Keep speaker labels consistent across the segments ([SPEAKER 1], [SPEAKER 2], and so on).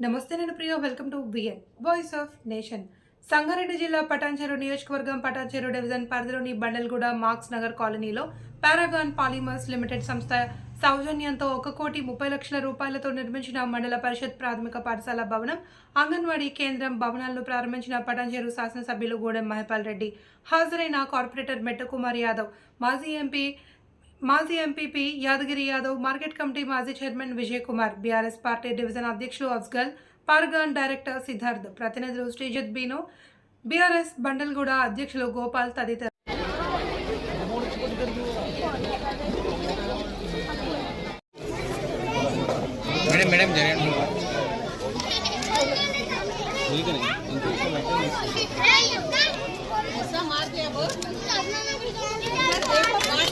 [SPEAKER 1] నమస్తే నేను Priya welcome to BN voice of nation Sangareddy జిల్లా పటాన్చెరు నియోజకవర్గం పటాన్చెరు డివిజన్ పరిధిలోని బండల్గూడ మార్క్స్ నగర్ కాలనీలో పారాగాన్ పాలిమర్స్ లిమిటెడ్ సంస్థ సౌజన్యంతో ఒక కోటి ముప్పై లక్షల రూపాయలతో నిర్మించిన మండల పరిషత్ ప్రాథమిక పాఠశాల భవనం అంగన్వాడీ కేంద్రం భవనాలను ప్రారంభించిన పటాన్చెరు శాసనసభ్యులు గూడెం మహిపాల్ రెడ్డి. హాజరైన కార్పొరేటర్ మెట్టకుమార్ యాదవ్ మాజీ ఎంపీ మాజీ MPP Yadagiri Yadav market committee మాజీ chairman Vijay Kumar BRS party division అధ్యక్షులు అఫ్జల్ పార్గాన్ డైరెక్టర్ సిద్ధార్థ్ ప్రతినిధులు శ్రీజిత్ బీను బీఆర్ఎస్ బండల్గూడ అధ్యక్షులు గోపాల్ తదితరులు
[SPEAKER 2] మేడం మేడం జరగండి
[SPEAKER 3] ऐसा मार दिया वो देखो बात करने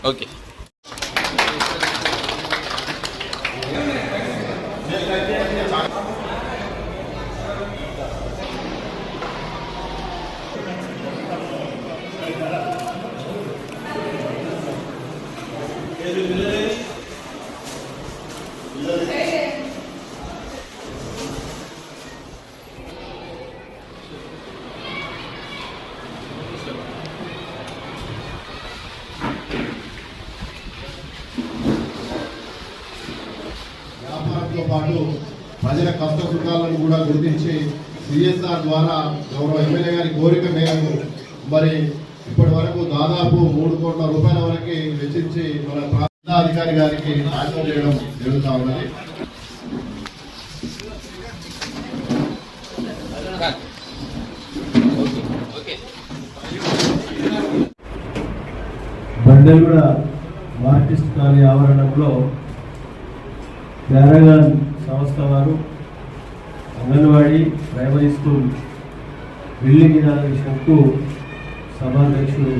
[SPEAKER 3] आए
[SPEAKER 2] ఓకే
[SPEAKER 4] పాటు ప్రజల కష్ట సుఖాలను కూడా గుర్తించి సిఎస్ఆర్ ద్వారా గౌరవ ఎమ్మెల్యే గారి కోరిక మేరకు మరి ఇప్పటి వరకు దాదాపు మూడు కోట్ల రూపాయల వరకు వెచ్చించి మన ప్రాంత అధికారి గారికి సాయం చేయడం జరుగుతూ ఉన్నది.
[SPEAKER 2] ఓకే ఓకే
[SPEAKER 5] మార్కిస్ట్ కాలనీ ఆవరణంలో ప్యారాగాన్ సంస్థ వారు అంగన్వాడీ ప్రైమరీ స్కూల్ బిల్డింగ్ విధాన సభాధ్యక్షుడు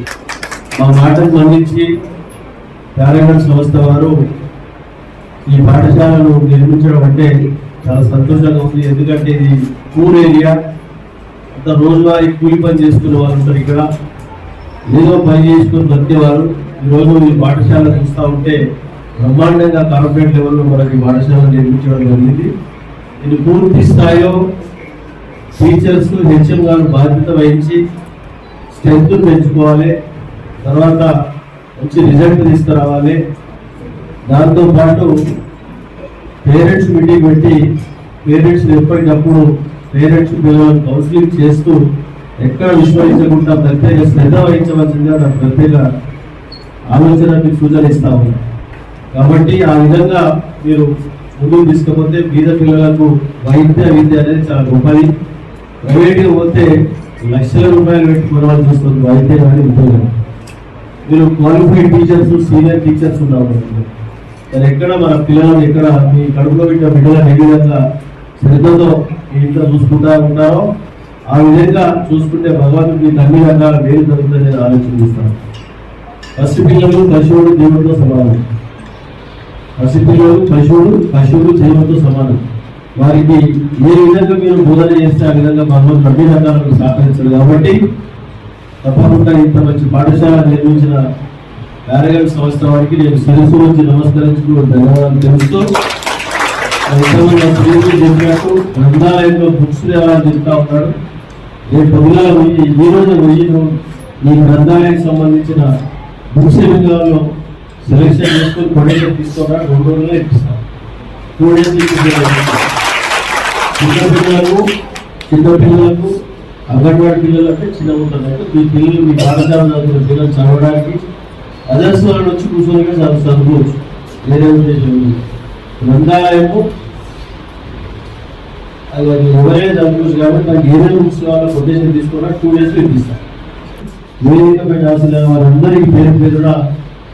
[SPEAKER 5] మా మాటను మన్నించి ప్యారాగాన్ సంస్థ వారు ఈ పాఠశాలను నిర్మించడం అంటే చాలా సంతోషంగా ఉంది. ఎందుకంటే ఇది పూర్ ఏరియా. అంత రోజువారీ కూలి పని చేసుకునే వాళ్ళు ఉంటారు ఇక్కడ. ఏదో పని చేసుకుని బతికేవారు. ఈరోజు ఈ పాఠశాల చూస్తూ ఉంటే బ్రహ్మాండంగా కార్పొరేట్ లెవెల్లో మనకి ఈ పాఠశాల నిర్మించడం జరిగింది. ఇది పూర్తి స్థాయిలో టీచర్స్ హెచ్ఎం గారు బాధ్యత వహించి స్ట్రెంత్ పెంచుకోవాలి. తర్వాత మంచి రిజల్ట్ తీసుకురావాలి. దాంతోపాటు పేరెంట్స్ మీటింగ్ పెట్టి పేరెంట్స్ ఎప్పటికప్పుడు పేరెంట్స్ పిల్లలను కౌన్సిలింగ్ చేస్తూ ఎక్కడ విశ్వసించకుండా ప్రత్యేక శ్రద్ధ వహించవలసిందిగా నాకు ప్రత్యేక ఆలోచన మీకు సూచన ఇస్తా ఉన్నాను. కాబట్టి ఆ విధంగా మీరు ముందుకు తీసుకపోతే బీద పిల్లలకు వైద్య విద్య అనేది చాలా గొప్పది. ప్రైవేట్గా పోతే లక్షల రూపాయలు పెట్టి కొనవాల్సి వస్తుంది వైద్యం కానీ ఉద్యోగం మీరు క్వాలిఫైడ్ టీచర్స్ సీనియర్ టీచర్స్ ఉన్నారు మరి ఎక్కడ మన పిల్లలను ఎక్కడ మీ కడుపులో పెట్టిన బిడ్డలను ఏ విధంగా శ్రద్ధతో మీ ఇంట్లో చూసుకుంటా ఉంటారో ఆ విధంగా చూసుకుంటే భగవంతుడు మీకు అన్ని రకాల మేలు జరుగుతుందని నేను ఆలోచిస్తాను పసి పిల్లలు పశువుడు దేవుడితో సమానం. పసి పిల్లలు పశువుడు పశువుడు దేవుడితో సమానం. వారికి ఏ విధంగా మీరు బోధన చేస్తే ఆ విధంగా భగవంతుడు అన్ని రకాలకు సహకరించారు కాబట్టి తప్పకుండా ఇంత మంచి పాఠశాల నిర్మించిన పారగల్ సంస్థ వారికి నేను సరస్సు వచ్చి నమస్కరించుకుని ధన్యవాదాలు తెలుస్తూ చెప్పినట్టు గ్రంథాలయంలో బుక్స్ తేవాలని చెప్తా ఉన్నాడు. రేపు పొద్దున పోయి ఈ రోజు పోయి ఈ గ్రంథాలయానికి సంబంధించిన బుక్స్ విభాగంలో సెలెక్షన్ చేసుకుని కొడేషన్ తీసుకోరా రెండు రోజుల్లో ఇప్పిస్తాం టూ డేస్ చిన్న పిల్లలకు చిన్న పిల్లలకు అంగన్వాడీ పిల్లలు అంటే చిన్న ఉంటుంది అంటే మీ పిల్లలు మీ బాధ్యత పిల్లలు చదవడానికి అదర్స్ వాళ్ళు వచ్చి కూర్చొని చదువు చదువుకోవచ్చు వేరే ఉద్దేశం గ్రంథాలయము అది ఎవరైనా చదువుకోవచ్చు కాబట్టి నాకు ఏదైనా బుక్స్ కావాలో కొటేషన్ తీసుకున్నా టూ డేస్లో ఇప్పిస్తాను వేదిక పైన రాసిన వారందరికీ పేరు పేరున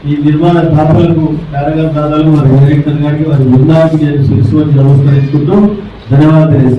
[SPEAKER 5] ఈ నిర్మాణ తాపలకు పారాగాన్ దాదాలు వారి డైరెక్టర్ గారికి వారి బృందానికి నేను శిరస్సు నమస్కరించుకుంటూ ధన్యవాదాలు తెలియజేస్తున్నాను